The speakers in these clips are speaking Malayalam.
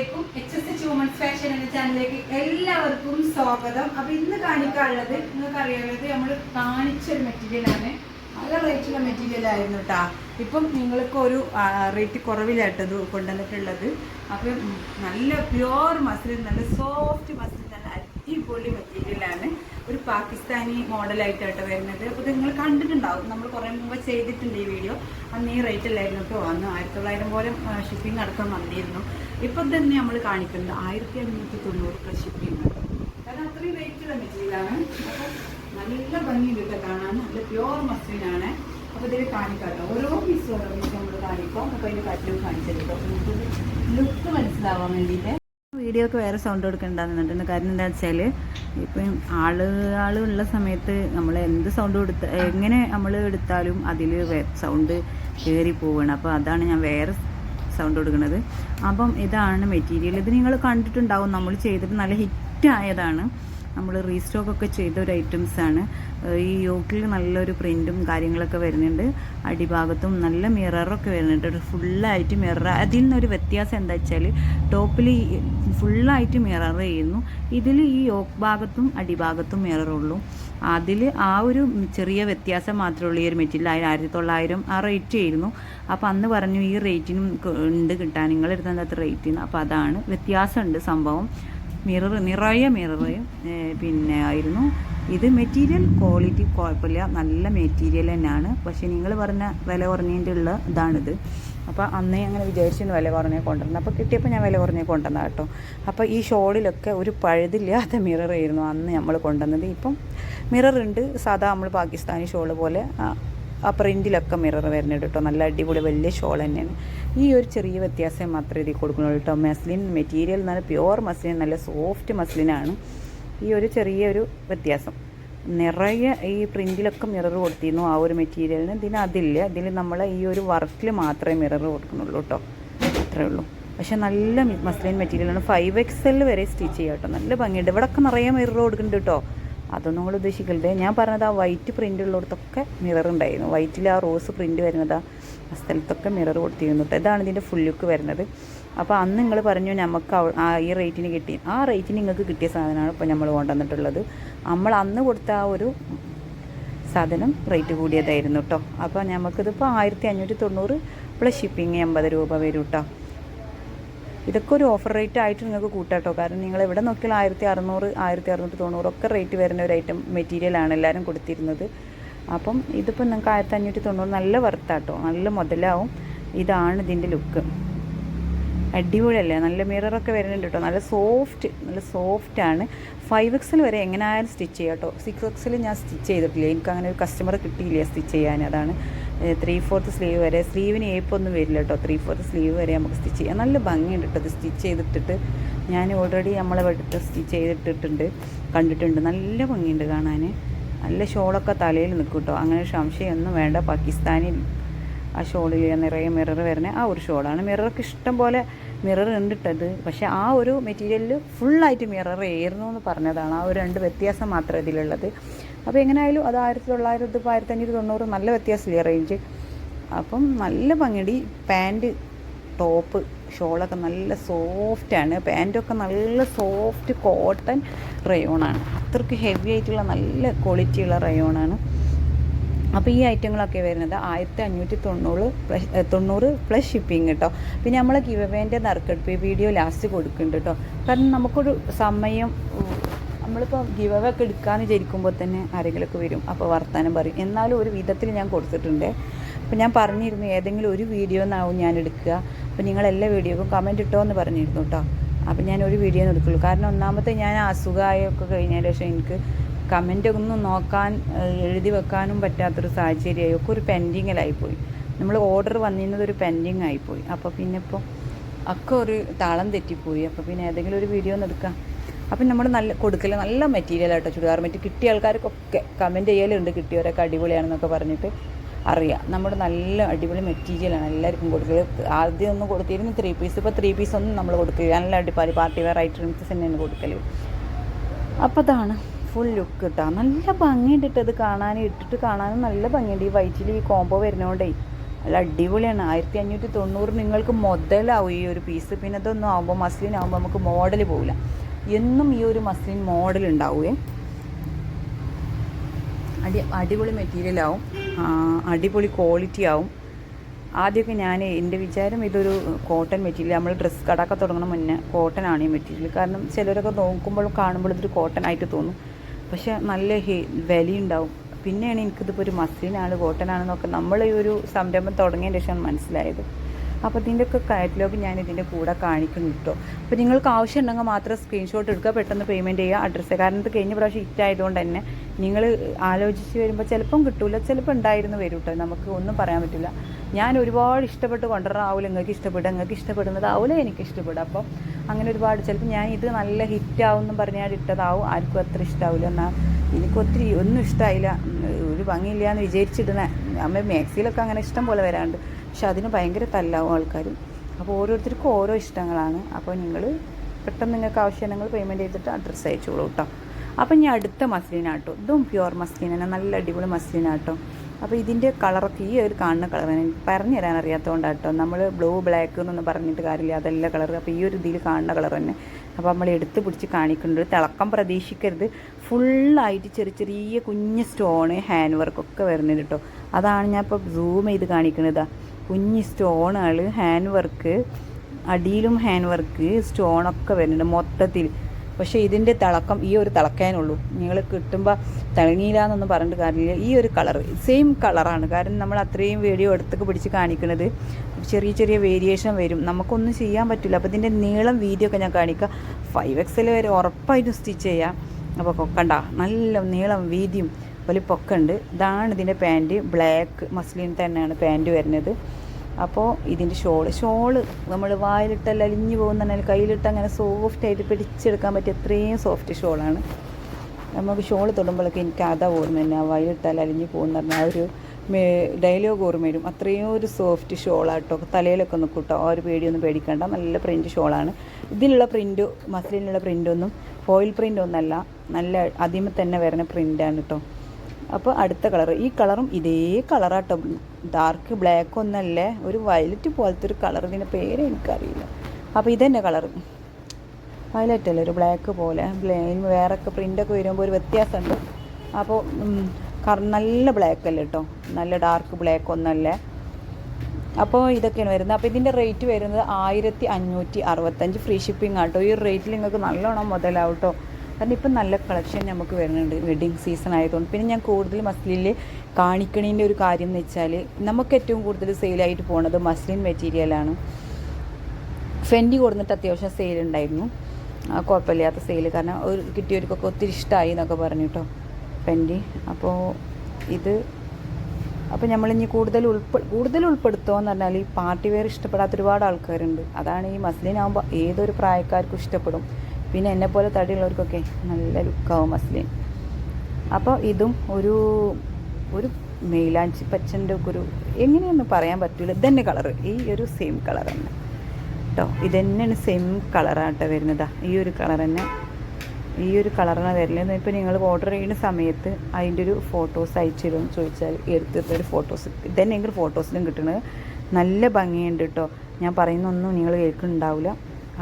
അലൈക്കും H S H women's fashion എന്ന ചാനലിലേക്ക് എല്ലാവർക്കും സ്വാഗതം. അപ്പൊ ഇന്ന് കാണിക്കാനുള്ളത് നിങ്ങൾക്ക് അറിയാവുന്നത് നമ്മൾ കാണിച്ചൊരു മെറ്റീരിയൽ ആണ്. നല്ല റേറ്റുള്ള മെറ്റീരിയൽ ആയിരുന്നു കേട്ടാ ഇപ്പം നിങ്ങൾക്ക് ഒരു റേറ്റ് കുറവിലായിട്ടത് കൊണ്ടുവന്നിട്ടുള്ളത്. അപ്പം നല്ല പ്യുവർ മസിൽ നല്ല സോഫ്റ്റ് മസിൽ നല്ല അടിപൊളി മെറ്റീരിയലാണ് ഒരു പാകിസ്ഥാനി മോഡലായിട്ടാണ് വരുന്നത്. അപ്പോൾ നിങ്ങൾ കണ്ടിട്ടുണ്ടാവും. നമ്മൾ കുറേ മുമ്പ് ചെയ്തിട്ടുണ്ട് ഈ വീഡിയോ അന്ന് ഈ റേറ്റ് അല്ലായിരുന്നു. കേട്ടോ അന്ന് ആയിരത്തി തൊള്ളായിരം പോലെ ഷിപ്പിംഗ് അടക്കം വന്നിരുന്നു. ഇപ്പം തന്നെ നമ്മൾ കാണിക്കുന്നത് ആയിരത്തി അഞ്ഞൂറ്റി തൊണ്ണൂറ് രൂപ ഷിപ്പിംഗ് കാരണം അത്രയും റേറ്റുള്ള മെറ്റീരിയലാണ് അപ്പോൾ നല്ല ഭംഗിയുണ്ട് കാണാൻ നല്ല പ്യുവർ മസ്ലിനാണ് അപ്പോൾ ഇതിൽ കാണിക്കാം ഓരോ പീസ് ഓരോ പീസ് നമ്മൾ കാണിക്കാം. അപ്പോൾ അതിന്റെ കാറ്റിലും കാണിച്ചെടുക്കാം ലുക്ക് മനസ്സിലാവാൻ വേണ്ടിയിട്ട്. വീഡിയോക്ക് വേറെ സൗണ്ട് കൊടുക്കണ്ടെന്നുണ്ട് കാരണം എന്താ വെച്ചാൽ ഇപ്പം ആൾ ആളുള്ള സമയത്ത് നമ്മൾ എന്ത് സൗണ്ട് കൊടുത്ത എങ്ങനെ നമ്മൾ എടുത്താലും അതിൽ സൗണ്ട് കയറി പോവുകയാണ് അപ്പോൾ അതാണ് ഞാൻ വേറെ സൗണ്ട് കൊടുക്കുന്നത് അപ്പം ഇതാണ് മെറ്റീരിയൽ ഇത് നിങ്ങൾ കണ്ടിട്ടുണ്ടാവും. നമ്മൾ ചെയ്തിട്ട് നല്ല ഹിറ്റ് ആയതാണ്. നമ്മൾ റീസ്റ്റോക്ക് ഒക്കെ ചെയ്ത ഒരു ഐറ്റംസ് ആണ് ഈ യോക്കിൽ നല്ലൊരു പ്രിന്റും കാര്യങ്ങളൊക്കെ വരുന്നുണ്ട്. അടിഭാഗത്തും നല്ല മിററൊക്കെ വരുന്നുണ്ട്. ഫുള്ളായിട്ട് മിറർ. അതിൽ നിന്നൊരു വ്യത്യാസം എന്താ വെച്ചാൽ ടോപ്പിൽ ഫുള്ളായിട്ട് മിറർ ചെയ്യുന്നു. ഇതിൽ ഈ യോക്ക് ഭാഗത്തും അടിഭാഗത്തും മിററുള്ളൂ. അതിൽ ആ ഒരു ചെറിയ വ്യത്യാസം മാത്രമേ ഉള്ളൂ ഈ ഒരു മെറ്റീരിയൽ. ആയിരത്തി തൊള്ളായിരം ആ റേറ്റ് ആയിരുന്നു അപ്പോൾ അന്ന് പറഞ്ഞു ഈ റേറ്റിനും ഉണ്ട് കിട്ടാൻ. നിങ്ങളെടുത്ത അത്ര റേറ്റിന് അപ്പോൾ അതാണ് വ്യത്യാസമുണ്ട് സംഭവം. മിറർ നിറയെ മിറർ പിന്നെ ആയിരുന്നു. ഇത് മെറ്റീരിയൽ ക്വാളിറ്റി കുഴപ്പമില്ല. നല്ല മെറ്റീരിയൽ തന്നെയാണ്. പക്ഷെ നിങ്ങൾ പറഞ്ഞ വില കുറഞ്ഞതിന്റെ ഉള്ള ഇതാണിത്. അപ്പോൾ അന്നേ അങ്ങനെ വിചാരിച്ചിരുന്നു വില കുറഞ്ഞേ കൊണ്ടുവന്നത് അപ്പോൾ കിട്ടിയപ്പോൾ ഞാൻ വില കുറഞ്ഞേ കൊണ്ടുവന്ന കേട്ടോ. അപ്പോൾ ഈ ഷോളിലൊക്കെ ഒരു പഴുതില്ലാത്ത മിറർ ആയിരുന്നു അന്ന് നമ്മൾ കൊണ്ടുവന്നത്. ഇപ്പം മിറർ ഉണ്ട്. സാധാ നമ്മൾ പാകിസ്ഥാനി ഷോൾ പോലെ ആ, പ്രിന്റിലൊക്കെ മിറർ വരുന്നുണ്ട് കേട്ടോ നല്ല അടിപൊളി വലിയ ഷോൾ തന്നെയാണ്. ഈ ഒരു ചെറിയ വ്യത്യാസം മാത്രമേ ഇതിൽ കൊടുക്കുന്നുള്ളൂ കേട്ടോ മസ്ലിൻ മെറ്റീരിയൽ നല്ല പ്യുവർ മസ്ലിൻ നല്ല സോഫ്റ്റ് മസ്ലിനാണ് ഈ ഒരു ചെറിയൊരു വ്യത്യാസം. നിറയെ ഈ പ്രിന്റിലൊക്കെ മിറർ കൊടുത്തിരുന്നു ആ ഒരു മെറ്റീരിയലിന് ഇതിന് അതില്ല. ഇതിൽ നമ്മൾ ഈ ഒരു വർക്കിൽ മാത്രമേ മിറർ കൊടുക്കുന്നുള്ളൂ കേട്ടോ അത്രേ ഉള്ളൂ. പക്ഷെ നല്ല മസ്ലിൻ മെറ്റീരിയലാണ് ഫൈവ് എക്സ് എൽ വരെ സ്റ്റിച്ച് ചെയ്യാം കേട്ടോ നല്ല ഭംഗിയുണ്ട്. ഇവിടെയൊക്കെ നിറയെ മിറർ കൊടുക്കുന്നുണ്ട് കേട്ടോ അതൊന്നും നിങ്ങൾ ഉദ്ദേശിക്കരുത് ഞാൻ പറഞ്ഞത് ആ വൈറ്റ് പ്രിന്റ് ഉള്ളിടത്തൊക്കെ മിറർ ഉണ്ടായിരുന്നു. വൈറ്റിൽ ആ റോസ് പ്രിന്റ് വരുന്നത് ആ സ്ഥലത്തൊക്കെ മിറർ കൊടുത്തിരുന്നു ഇതാണ് ഇതിന്റെ ഫുൾ ലുക്ക് വരുന്നത്. അപ്പോൾ അന്ന് നിങ്ങൾ പറഞ്ഞു നമുക്ക് ആ ഈ റേറ്റിന് കിട്ടി. ആ റേറ്റിന് നിങ്ങൾക്ക് കിട്ടിയ സാധനമാണ് ഇപ്പോൾ നമ്മൾ കൊണ്ടുവന്നിട്ടുള്ളത്. നമ്മൾ അന്ന് കൊടുത്ത ആ ഒരു സാധനം റേറ്റ് കൂടിയതായിരുന്നു കേട്ടോ അപ്പോൾ നമുക്കിതിപ്പോൾ ആയിരത്തി അഞ്ഞൂറ്റി തൊണ്ണൂറ് പ്ലസ് ഷിപ്പിംഗ് എൺപത് രൂപ വരും കേട്ടോ ഇതൊക്കെ ഒരു ഓഫർ റേറ്റ് ആയിട്ട് നിങ്ങൾക്ക് കൂട്ടാട്ടോ കാരണം നിങ്ങൾ എവിടെ നോക്കിയാലും ആയിരത്തി അറുന്നൂറ് ആയിരത്തി അറുന്നൂറ്റി തൊണ്ണൂറൊക്കെ റേറ്റ് വരുന്ന ഒരു ഐറ്റം മെറ്റീരിയലാണ് എല്ലാവരും കൊടുത്തിരുന്നത്. അപ്പം ഇതിപ്പോൾ നിങ്ങൾക്ക് ആയിരത്തി അഞ്ഞൂറ്റി തൊണ്ണൂറ് നല്ല വർത്താട്ടോ നല്ല മുതലാവും. ഇതാണ് ഇതിന്റെ ലുക്ക് അടിപൊളിയല്ലേ? നല്ല മിററൊക്കെ വരുന്നുണ്ട് കേട്ടോ നല്ല സോഫ്റ്റ് നല്ല സോഫ്റ്റാണ് ഫൈവ് എക്സിൽ വരെ എങ്ങനെ ആയാലും സ്റ്റിച്ച് ചെയ്യാം കേട്ടോ സിക്സ് എക്സിൽ ഞാൻ സ്റ്റിച്ച് ചെയ്തിട്ടില്ല. എനിക്ക് അങ്ങനെ ഒരു കസ്റ്റമർ കിട്ടിയില്ല സ്റ്റിച്ച് ചെയ്യാൻ. അതാണ് ത്രീ ഫോർത്ത് സ്ലീവ് വരെ. സ്ലീവിന് ഏപ്പൊന്നും വരില്ല കേട്ടോ ത്രീ ഫോർത്ത് സ്ലീവ് വരെ നമുക്ക് സ്റ്റിച്ച് ചെയ്യാം. നല്ല ഭംഗിയുണ്ട് കേട്ടോ ഇത് സ്റ്റിച്ച് ചെയ്തിട്ടിട്ട് ഞാൻ ഓൾറെഡി നമ്മളെ സ്റ്റിച്ച് ചെയ്തിട്ടിട്ടുണ്ട്. കണ്ടിട്ടുണ്ട്. നല്ല ഭംഗിയുണ്ട് കാണാൻ. നല്ല ഷോളൊക്കെ തലയിൽ നിൽക്കും കേട്ടോ അങ്ങനെ സംശയമൊന്നും വേണ്ട. പാകിസ്ഥാനി ആ ഷോളിൽ നിറയെ മിറർ വരുന്ന ആ ഒരു ഷോളാണ്. മിററൊക്കെ ഇഷ്ടം പോലെ മിറർ ഉണ്ടിട്ടത് പക്ഷെ ആ ഒരു മെറ്റീരിയലിൽ ഫുള്ളായിട്ട് മിറർ ഏറുന്നു എന്ന് പറഞ്ഞതാണ്. ആ ഒരു രണ്ട് വ്യത്യാസം മാത്രമേ ഇതിലുള്ളത്. അപ്പോൾ എങ്ങനെയായാലും അത് ആയിരത്തി തൊള്ളായിരത്തി ഇപ്പോൾ ആയിരത്തി അഞ്ഞൂറ്റി തൊണ്ണൂറ് നല്ല വ്യത്യാസമില്ലേ റേഞ്ച് അപ്പം നല്ല ഭംഗിടി പാന്റ് ടോപ്പ് ഷോളൊക്കെ നല്ല സോഫ്റ്റാണ് പാന്റൊക്കെ നല്ല സോഫ്റ്റ് കോട്ടൺ റയോണാണ് അത്രയ്ക്ക് ഹെവി ആയിട്ടുള്ള നല്ല ക്വാളിറ്റിയുള്ള റയോണാണ് അപ്പോൾ ഈ ഐറ്റങ്ങളൊക്കെ വരുന്നത് ആയിരത്തി അഞ്ഞൂറ്റി തൊണ്ണൂറ് തൊണ്ണൂറ് പ്ലസ് ഷിപ്പിംഗ് കേട്ടോ പിന്നെ നമ്മൾ കിവവേന്റെ നറുക്കെടുപ്പ് വീഡിയോ ലാസ്റ്റ് കൊടുക്കുന്നുണ്ട് കേട്ടോ കാരണം നമുക്കൊരു സമയം നമ്മളിപ്പോൾ ഗിവവ് ഒക്കെ എടുക്കാമെന്ന് വിചാരിക്കുമ്പോൾ തന്നെ ആരെങ്കിലുമൊക്കെ വരും. അപ്പോൾ വർത്തമാനം പറയും. എന്നാലും ഒരു വിധത്തിൽ ഞാൻ കൊടുത്തിട്ടുണ്ട്. അപ്പോൾ ഞാൻ പറഞ്ഞിരുന്നു ഏതെങ്കിലും ഒരു വീഡിയോ എന്നാവും ഞാൻ എടുക്കുക. അപ്പോൾ നിങ്ങൾ എല്ലാ വീഡിയോക്കും കമന്റ് ഇട്ടോ എന്ന് പറഞ്ഞിരുന്നു കേട്ടോ അപ്പോൾ ഞാൻ ഒരു വീഡിയോ എടുക്കുള്ളൂ. കാരണം ഒന്നാമത്തെ ഞാൻ അസുഖമായൊക്കെ കഴിഞ്ഞതിന് ശേഷം എനിക്ക് കമന്റ് ഒന്നും നോക്കാൻ എഴുതി വെക്കാനും പറ്റാത്തൊരു സാഹചര്യമായി. ഒക്കെ ഒരു പെൻഡിങ്ങിലായിപ്പോയി നമ്മൾ ഓർഡർ വന്നിരുന്നത് ഒരു പെൻഡിങ് ആയിപ്പോയി അപ്പോൾ പിന്നെ ഇപ്പോൾ ഒക്കെ ഒരു താളം തെറ്റിപ്പോയി. അപ്പോൾ പിന്നെ ഏതെങ്കിലും ഒരു വീഡിയോ ഒന്ന് എടുക്കാം. അപ്പം നമ്മൾ നല്ല കൊടുക്കൽ നല്ല മെറ്റീരിയൽ ആട്ടോ. ചുരിദാർ മെറ്റീരിയൽ കിട്ടിയ ആൾക്കാർക്കൊക്കെ കമന്റ് ചെയ്യലുണ്ട്. കിട്ടിയവരൊക്കെ അടിപൊളിയാണെന്നൊക്കെ പറഞ്ഞിട്ട് അറിയാം. നമ്മുടെ നല്ല അടിപൊളി മെറ്റീരിയലാണ് എല്ലാവർക്കും കൊടുക്കൽ ആദ്യം ഒന്നും കൊടുത്തിരുന്നു ത്രീ പീസ് ഇപ്പോൾ ത്രീ പീസ് ഒന്നും നമ്മൾ കൊടുക്കുക നല്ല അടിപ്പാടി പാർട്ടി വെയർ ഐറ്റംസ് തന്നെയാണ് കൊടുക്കൽ അപ്പോൾ അതാണ്. ഫുൾ ലുക്ക് കിട്ടാം നല്ല ഭംഗിയുണ്ട് ഇത് കാണാനും ഇട്ടിട്ട് കാണാനും നല്ല ഭംഗിയുണ്ട്. ഈ വൈറ്റിൽ ഈ കോംബോ വരുന്നതുകൊണ്ടേ നല്ല അടിപൊളിയാണ്. ആയിരത്തി അഞ്ഞൂറ്റി തൊണ്ണൂറ് നിങ്ങൾക്ക് മുതലാവും ഈ ഒരു പീസ് പിന്നെ ഇതൊന്നും ആകുമ്പോൾ മസ്ലിൻ ആകുമ്പോൾ നമുക്ക് മോഡൽ പോകില്ല എന്നും ഈ ഒരു മസ്ലിൻ മോഡൽ ഉണ്ടാവുകയും അടി അടിപൊളി മെറ്റീരിയലാവും അടിപൊളി ക്വാളിറ്റി ആവും. ആദ്യമൊക്കെ ഞാൻ എന്റെ വിചാരം ഇതൊരു കോട്ടൺ മെറ്റീരിയൽ നമ്മൾ ഡ്രസ്സ് കടക്കെ തുടങ്ങുന്ന മുന്നേ കോട്ടൺ ആണ് ഈ മെറ്റീരിയൽ കാരണം ചിലരൊക്കെ നോക്കുമ്പോഴും കാണുമ്പോഴും ഇതൊരു കോട്ടൺ ആയിട്ട് തോന്നും. പക്ഷെ നല്ല ഹെ വിലയുണ്ടാവും. പിന്നെയാണ് എനിക്കിതിപ്പോൾ ഒരു മസ്ലിനാണ് കോട്ടനാണെന്നൊക്കെ നമ്മൾ ഈ ഒരു സംരംഭം തുടങ്ങിയതിന് ശേഷമാണ് മനസ്സിലായത്. അപ്പോൾ ഇതിന്റെയൊക്കെ കാറ്റലോഗ് ഞാൻ ഇതിന്റെ കൂടെ കാണിക്കുന്നു കേട്ടോ അപ്പോൾ നിങ്ങൾക്ക് ആവശ്യം ഉണ്ടെങ്കിൽ മാത്രം സ്ക്രീൻഷോട്ട് എടുക്കുക പെട്ടെന്ന് പേയ്മെന്റ് ചെയ്യുക അഡ്രസ്സ് കാരണം ഇത് കഴിഞ്ഞ പ്രാവശ്യം ഹിറ്റ് ആയതുകൊണ്ട് തന്നെ നിങ്ങൾ ആലോചിച്ച് വരുമ്പോൾ ചിലപ്പം കിട്ടില്ല ചിലപ്പോൾ ഉണ്ടായിരുന്നു വരും കേട്ടോ നമുക്ക് ഒന്നും പറയാൻ പറ്റില്ല. ഞാൻ ഒരുപാട് ഇഷ്ടപ്പെട്ട് കൊണ്ടുവരാൻ ആവില്ല നിങ്ങൾക്ക് ഇഷ്ടപ്പെടുക നിങ്ങൾക്ക് ഇഷ്ടപ്പെടുന്നത് ആവില്ല എനിക്ക് ഇഷ്ടപ്പെടുക അപ്പോൾ അങ്ങനെ ഒരുപാട് ചിലപ്പോൾ ഞാൻ ഇത് നല്ല ഹിറ്റ് ആവും എന്ന് പറഞ്ഞാൽ ഇട്ടതാവും. ആർക്കും അത്ര ഇഷ്ടമാവില്ല എന്നാൽ എനിക്ക് ഒത്തിരി ഒന്നും ഇഷ്ടമായില്ല ഒരു ഭംഗിയില്ല എന്ന് വിചാരിച്ചിടുന്ന. അമ്മ മാക്സിയിലൊക്കെ അങ്ങനെ ഇഷ്ടം പോലെ വരാറുണ്ട്. പക്ഷെ അതിന് ഭയങ്കര തല്ലാവും ആൾക്കാർ അപ്പോൾ ഓരോരുത്തർക്കും ഓരോ ഇഷ്ടങ്ങളാണ്. അപ്പോൾ നിങ്ങൾ പെട്ടെന്ന് നിങ്ങൾക്ക് ആവശ്യമുണ്ടെങ്കിൽ പേയ്മെന്റ് ചെയ്തിട്ട് അഡ്രസ്സ് അയച്ചോളൂ കേട്ടോ അപ്പം ഞാൻ അടുത്ത മസ്ലിനാട്ടോ ഇതും പ്യുവർ മസ്ലിന തന്നെ. നല്ല അടിപൊളി മസ്ലിനാട്ടോ അപ്പോൾ ഇതിന്റെ കളറൊക്കെ ഈ ഒരു കാണുന്ന കളറാണ് എനിക്ക് പറഞ്ഞു തരാൻ അറിയാത്തതുകൊണ്ടാട്ടോ നമ്മൾ ബ്ലൂ ബ്ലാക്ക് എന്നൊന്നും പറഞ്ഞിട്ട് കാര്യമില്ല. അതല്ല കളർ അപ്പോൾ ഈ ഒരു ഇതിൽ കാണുന്ന കളർ തന്നെ. അപ്പോൾ നമ്മൾ എടുത്ത് പിടിച്ച് കാണിക്കുന്നുണ്ട്. തിളക്കം പ്രതീക്ഷിക്കരുത്. ഫുള്ളായിട്ട് ചെറിയ ചെറിയ കുഞ്ഞ് സ്റ്റോണ് ഹാൻഡ് വർക്കൊക്കെ വരുന്നുണ്ട് കേട്ടോ അതാണ് ഞാൻ ഇപ്പോൾ സൂം ചെയ്ത് കാണിക്കുന്നത്. കുഞ്ഞ് സ്റ്റോണുകൾ ഹാൻഡ് വർക്ക് അടിയിലും ഹാൻഡ് വർക്ക് സ്റ്റോണൊക്കെ വരുന്നുണ്ട് മൊത്തത്തിൽ. പക്ഷേ ഇതിന്റെ തിളക്കം ഈ ഒരു തിളക്കാനുള്ളൂ. നിങ്ങൾ കിട്ടുമ്പോൾ തിളങ്ങിയില്ല എന്നൊന്നും പറഞ്ഞിട്ട് കാര്യമില്ല. ഈ ഒരു കളർ സെയിം കളറാണ് കാരണം നമ്മൾ അത്രയും വീഡിയോ എടുത്തൊക്കെ പിടിച്ച് കാണിക്കുന്നത് ചെറിയ ചെറിയ വേരിയേഷൻ വരും. നമുക്കൊന്നും ചെയ്യാൻ പറ്റില്ല. അപ്പോൾ ഇതിന്റെ നീളം വീതിയൊക്കെ ഞാൻ കാണിക്കാം. ഫൈവ് എക്സൽ വരെ ഉറപ്പായിട്ടും സ്റ്റിച്ച് ചെയ്യാം. അപ്പോൾ കണ്ട നല്ല നീളം വീതിയും വലിയ ഉണ്ട് ഇതാണ് ഇതിന്റെ പാന്റ് ബ്ലാക്ക് മസ്ലിൻ തന്നെയാണ് പാന്റ് വരുന്നത്. അപ്പോൾ ഇതിന്റെ ഷോൾ ഷോൾ നമ്മൾ വായിലിട്ടല്ല അലിഞ്ഞു പോകുന്ന കയ്യിലിട്ട് അങ്ങനെ സോഫ്റ്റ് ആയിട്ട് പിടിച്ചെടുക്കാൻ പറ്റിയ അത്രയും സോഫ്റ്റ് ഷോളാണ്. നമുക്ക് ഷോൾ തൊടുമ്പോഴൊക്കെ എനിക്ക് അതാ ഓർമ്മ തന്നെ ആ വയലിട്ടാൽ അലിഞ്ഞു പോകുന്ന പറഞ്ഞാൽ ആ ഒരു ഡയലോഗ് ഓർമ്മ വരും. അത്രയും ഒരു സോഫ്റ്റ് ഷോളാട്ടോ തലയിലൊക്കെ ഒന്ന് കൂട്ടോ ആ ഒരു പേടിയൊന്നും പേടിക്കണ്ട നല്ല പ്രിന്റ് ഷോളാണ്. ഇതിലുള്ള പ്രിന്റ് മസിലിനുള്ള പ്രിന്റൊന്നും ഫോയിൽ പ്രിന്റ് ഒന്നല്ല നല്ല അതിമ തന്നെ വരുന്ന പ്രിന്റാണ് കേട്ടോ അപ്പോൾ അടുത്ത കളർ ഈ കളറും ഇതേ കളറാട്ടോ ഡാർക്ക് ബ്ലാക്ക് ഒന്നല്ലേ? ഒരു വയലറ്റ് പോലത്തെ ഒരു കളർ ഇതിന്റെ പേര് എനിക്കറിയില്ല. അപ്പോൾ ഇതന്നെ കളർ വയലറ്റ് അല്ല? ഒരു ബ്ലാക്ക് പോലെ. ബ്ലെയിൻ വേറെ ഒക്കെ പ്രിന്റൊക്കെ വരുമ്പോൾ ഒരു വ്യത്യാസമുണ്ട്. അപ്പോൾ നല്ല ബ്ലാക്ക് അല്ല കേട്ടോ നല്ല ഡാർക്ക് ബ്ലാക്ക് ഒന്നല്ലേ? അപ്പോൾ ഇതൊക്കെയാണ് വരുന്നത്. അപ്പോൾ ഇതിന്റെ റേറ്റ് വരുന്നത് ആയിരത്തി അഞ്ഞൂറ്റി അറുപത്തഞ്ച് ഫ്രീ ഷിപ്പിംഗ് ആട്ടോ ഈ റേറ്റിൽ നിങ്ങൾക്ക് നല്ലോണം മുതലാവും കേട്ടോ കാരണം ഇപ്പം നല്ല കളക്ഷൻ നമുക്ക് വരുന്നുണ്ട്. വെഡ്ഡിങ് സീസൺ ആയതുകൊണ്ട്. പിന്നെ ഞാൻ കൂടുതൽ മസ്ലിനിൽ കാണിക്കണേന്റെ ഒരു കാര്യം എന്ന് വെച്ചാൽ നമുക്ക് ഏറ്റവും കൂടുതൽ സെയിലായിട്ട് പോകുന്നത് മസ്ലിൻ മെറ്റീരിയലാണ് ഫെൻഡി കൊടുത്തിട്ട് അത്യാവശ്യം സെയിൽ ഉണ്ടായിരുന്നു. കുഴപ്പമില്ലാത്ത സെയിൽ കാരണം ഒരു കിട്ടിയവർക്കൊക്കെ ഒത്തിരി ഇഷ്ടമായി എന്നൊക്കെ പറഞ്ഞു കേട്ടോ ഫെൻഡി അപ്പോൾ ഇത് അപ്പോൾ നമ്മളിനി കൂടുതൽ ഉൾപ്പെ കൂടുതൽ ഉൾപ്പെടുത്തുമെന്ന് പറഞ്ഞാൽ ഈ പാർട്ടി വെയർ ഇഷ്ടപ്പെടാത്ത ഒരുപാട് ആൾക്കാരുണ്ട്. അതാണ് ഈ മസ്ലിൻ ആകുമ്പോൾ ഏതൊരു പ്രായക്കാർക്കും ഇഷ്ടപ്പെടും. പിന്നെ എന്നെപ്പോലെ തടിയുള്ളവർക്കൊക്കെ നല്ല ലുക്കാവും മസ്ലിൻ. അപ്പോൾ ഇതും ഒരു ഒരു മെയിലാഞ്ചി പച്ചന്റെ ഒക്കെ ഒരു എങ്ങനെയൊന്നും പറയാൻ പറ്റില്ല ഇതന്നെ കളറ് ഈ ഒരു സെയിം കളർ തന്നെ. കേട്ടോ ഇതന്നെയാണ് സെയിം കളറാട്ടോ വരുന്നതാ. ഈ ഒരു കളർ തന്നെ. ഈ ഒരു കളറാണ് വരുന്നത് ഇപ്പോൾ നിങ്ങൾ ഓർഡർ ചെയ്യുന്ന സമയത്ത് അതിന്റെ ഒരു ഫോട്ടോസ് അയച്ചു തരുമെന്ന് ചോദിച്ചാൽ എടുത്തിട്ട് ഒരു ഫോട്ടോസ് ഇതന്നെ എങ്കിൽ ഫോട്ടോസിലും കിട്ടുന്നത് നല്ല ഭംഗിയുണ്ട് കേട്ടോ ഞാൻ പറയുന്നൊന്നും നിങ്ങൾ കേൾക്കുന്നുണ്ടാവില്ല.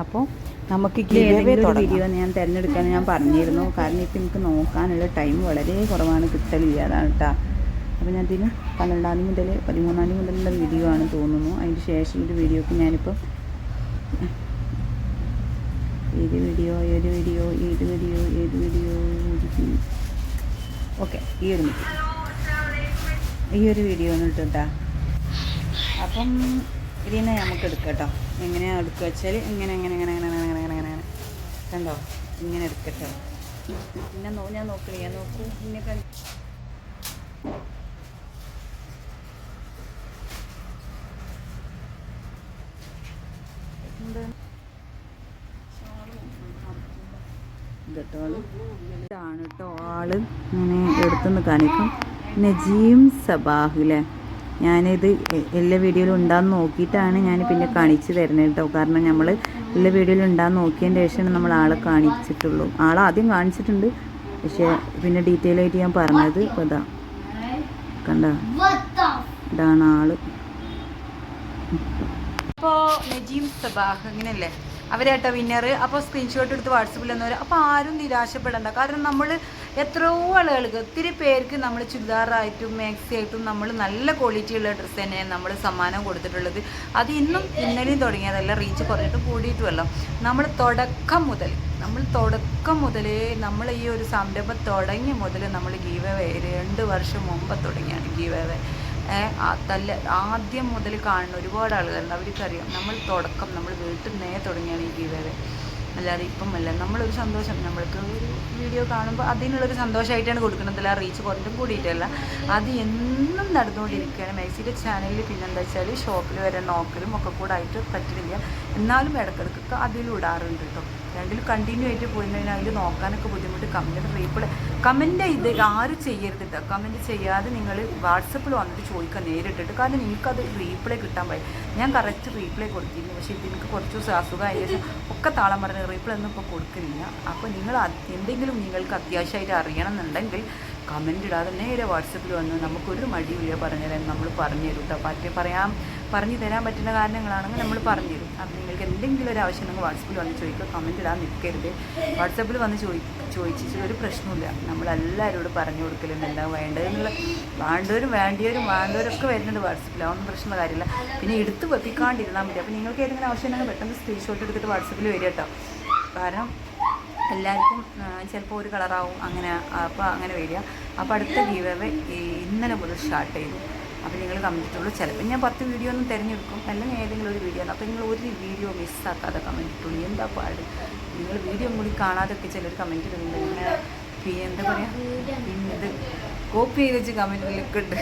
അപ്പോൾ നമുക്ക് വീഡിയോ ഞാൻ തിരഞ്ഞെടുക്കാൻ ഞാൻ പറഞ്ഞിരുന്നു. കാരണം ഇപ്പം എനിക്ക് നോക്കാനുള്ള ടൈം വളരെ കുറവാണ് കിട്ടലില്ല അതാണ് കേട്ടോ അപ്പോൾ ഞാൻ ഇതിന് പന്ത്രണ്ടാം തീയതി മുതൽ പതിമൂന്നാം തീയതി മുതലുള്ള വീഡിയോ ആണ് തോന്നുന്നു. അതിന്റെ ശേഷം ഒരു വീഡിയോക്ക് ഞാനിപ്പോൾ ഏത് വീഡിയോ ഏത് വീഡിയോ ഏത് വീഡിയോ ഏത് വീഡിയോ ഓക്കെ ഈ ഒരു ഈ ഒരു വീഡിയോ ഒന്ന് ഇട്ടാ അപ്പം ഇതിനെ നമുക്ക് എടുക്കാം കേട്ടോ എങ്ങനെയാണ് എടുക്കുക വെച്ചാൽ ഇങ്ങനെ ഇങ്ങനെ ഇങ്ങനെ ഇങ്ങനെ ഇങ്ങനെ ഇങ്ങനെ ഇങ്ങനെ ഇങ്ങനെ. കണ്ടോ? ഇങ്ങനെ എടുക്കട്ടെ. പിന്നെ ഞാൻ നോക്കണേ ഞാൻ നോക്കൂ. പിന്നെ ആൾ ഇതാണ് കേട്ടോ ആൾ. ഇങ്ങനെ എടുത്തുനിന്ന് കാണിക്കും. നജീം സബാഹുലെ. ഞാനിത് എല്ലാ വീഡിയോയിലും ഉണ്ടാകുന്ന നോക്കിയിട്ടാണ് ഞാൻ പിന്നെ കാണിച്ചു തരുന്നത് കേട്ടോ. കാരണം നമ്മൾ എല്ലാ വീഡിയോയിലും ഉണ്ടാകുന്ന നോക്കിയതിന്റെ ശേഷമാണ് നമ്മൾ ആളെ കാണിച്ചിട്ടുള്ളൂ. ആളെ ആദ്യം കാണിച്ചിട്ടുണ്ട്. പക്ഷേ പിന്നെ ഡീറ്റെയിൽ ആയിട്ട് ഞാൻ പറഞ്ഞത് ഇപ്പോൾ ഇതാ. കണ്ട? ഇതാണ് ആൾ. അപ്പോൾ നജീം സബാഹ് അങ്ങനെയല്ലേ അവരായിട്ടാ വിന്നർ അപ്പോൾ സ്ക്രീൻഷോട്ട് എടുത്ത് വാട്സപ്പിൽ എന്നവർ അപ്പോൾ ആരും നിരാശപ്പെടേണ്ട. കാരണം നമ്മൾ എത്രയോ ആളുകൾക്ക് ഒത്തിരി പേർക്ക് നമ്മൾ ചുരിദാറായിട്ടും മാക്സി ആയിട്ടും നമ്മൾ നല്ല ക്വാളിറ്റിയുള്ള ഡ്രസ്സ് തന്നെയാണ് നമ്മൾ സമ്മാനം കൊടുത്തിട്ടുള്ളത്. അത് ഇന്നും ഇന്നലെയും തുടങ്ങിയതല്ല റീച്ച് കുറഞ്ഞിട്ട് കൂടിയിട്ടുമല്ലോ. നമ്മൾ തുടക്കം മുതൽ നമ്മൾ തുടക്കം മുതലേ നമ്മൾ ഈ ഒരു സംരംഭം തുടങ്ങിയ മുതൽ നമ്മൾ ഗീവ് രണ്ട് വർഷം മുമ്പ് തുടങ്ങിയാണ് ഗീവ് തല്ല ആദ്യം മുതൽ കാണുന്ന ഒരുപാട് ആളുകളുണ്ട്. അവർക്കറിയാം നമ്മൾ തുടക്കം നമ്മൾ വീട്ടിൽ നിന്നേ തുടങ്ങിയാണ് ഈ ഗീവേ അല്ലാതെ ഇപ്പം അല്ല. നമ്മളൊരു സന്തോഷം നമ്മൾക്ക് ഒരു വീഡിയോ കാണുമ്പോൾ അതിനുള്ളൊരു സന്തോഷമായിട്ടാണ് കൊടുക്കുന്നത്. അല്ല റീച്ച് കുറഞ്ഞും കൂടിയിട്ടല്ല. അത് എന്നും നടന്നുകൊണ്ടിരിക്കുകയാണ്. മേക്സിയുടെ ചാനലിൽ പിന്നെന്താ വെച്ചാൽ ഷോപ്പിൽ വരെ നോക്കലും ഒക്കെ കൂടെ ആയിട്ട് പറ്റുന്നില്ല എന്നാലും ഇടക്കിടക്കൊക്കെ അതിൽ ഇടാറുണ്ട് കേട്ടോ രണ്ടിലും കണ്ടിന്യൂ ആയിട്ട് പോയി കഴിഞ്ഞാൽ അതിൽ നോക്കാനൊക്കെ ബുദ്ധിമുട്ട്. കമന്റ് റീപ്ലൈ കമന്റ് ഇത് ആരും ചെയ്യരുത് കേട്ടോ കമന്റ് ചെയ്യാതെ നിങ്ങൾ വാട്സപ്പിൽ വന്നിട്ട് ചോദിക്കുക നേരിട്ടിട്ട്. കാരണം നിങ്ങൾക്കത് റീപ്ലൈ കിട്ടാൻ പറ്റും ഞാൻ കറക്റ്റ് റീപ്ലൈ കൊടുത്തിരുന്നു. പക്ഷേ ഇത് എനിക്ക് കുറച്ച് ദിവസം അസുഖമായ ഒക്കെ താളം പറഞ്ഞ് റീപ്ലൈ ഒന്നും ഇപ്പോൾ കൊടുക്കുന്നില്ല. അപ്പോൾ നിങ്ങൾ എന്തെങ്കിലും നിങ്ങൾക്ക് അത്യാവശ്യമായിട്ട് അറിയണം എന്നുണ്ടെങ്കിൽ കമന്റ് ഇടാതെ നേരെ വാട്സപ്പിൽ വന്ന് നമുക്കൊരു മടിയില്ല പറഞ്ഞുതരാൻ. നമ്മൾ പറഞ്ഞു തരും കേട്ടോ പറ്റി പറയാൻ പറഞ്ഞു തരാൻ പറ്റുന്ന കാരണങ്ങളാണെങ്കിൽ നമ്മൾ പറഞ്ഞു തരും അപ്പം നിങ്ങൾക്ക് എന്തെങ്കിലും ഒരു ആവശ്യം നിങ്ങൾ വാട്സപ്പിൽ വന്ന് ചോദിക്കുക. കമന്റ് ഇടാൻ നിൽക്കരുത്. വാട്സപ്പിൽ വന്ന് ചോദി ചോദിച്ചിട്ട് ഒരു പ്രശ്നമില്ല നമ്മളെല്ലാവരോടും പറഞ്ഞു കൊടുക്കലുണ്ട് എന്താ വേണ്ടതെന്നുള്ള വേണ്ടവരും വേണ്ടിയവരും വേണ്ടവരൊക്കെ വരുന്നുണ്ട് വാട്സപ്പിൽ അതൊന്നും പ്രശ്നമുള്ള കാര്യമില്ല. പിന്നെ എടുത്ത് വെപ്പിക്കാണ്ടിരുന്നാൽ മതി. അപ്പോൾ നിങ്ങൾക്ക് ഏതെങ്കിലും ആവശ്യം ഉണ്ടെങ്കിൽ പെട്ടെന്ന് സ്ക്രീൻഷോട്ട് എടുത്തിട്ട് വാട്സപ്പിൽ വരിക കേട്ടോ. കാരണം എല്ലാവർക്കും ചിലപ്പോൾ ഒരു കളറാവും അങ്ങനെ അപ്പോൾ അങ്ങനെ വരിക. അപ്പോൾ അടുത്ത ഗീവ് ഇന്നലെ മുതൽ സ്റ്റാർട്ട് ചെയ്തു അപ്പോൾ നിങ്ങൾ കമന്റിട്ടുള്ളൂ ചിലപ്പോൾ ഞാൻ പത്ത് വീഡിയോ ഒന്നും തിരഞ്ഞെടുക്കും. അല്ലെങ്കിൽ ഏതെങ്കിലും ഒരു വീഡിയോ ആണ്. അപ്പോൾ നിങ്ങൾ ഒരു വീഡിയോ മിസ്സാക്കാതെ കമന്റ് ഇട്ടുള്ളൂ എന്താ പാട്? നിങ്ങൾ വീഡിയോ കൂടി കാണാതൊക്കെ ചിലർ കമന്റ് ഇടുന്നുണ്ട്. ഇങ്ങനെ എന്താ പറയുക ഇത് കോപ്പി ചെയ്ത് വെച്ച് കമന്റിലൊക്കെ ഉണ്ട്.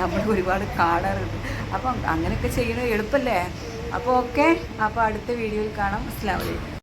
നമ്മൾ ഒരുപാട് കാണാറുണ്ട്. അപ്പം അങ്ങനെയൊക്കെ ചെയ്യണത് എളുപ്പമല്ലേ അപ്പോൾ ഓക്കെ അപ്പോൾ അടുത്ത വീഡിയോയിൽ കാണാം. അസ്ലാം വലൈക്കും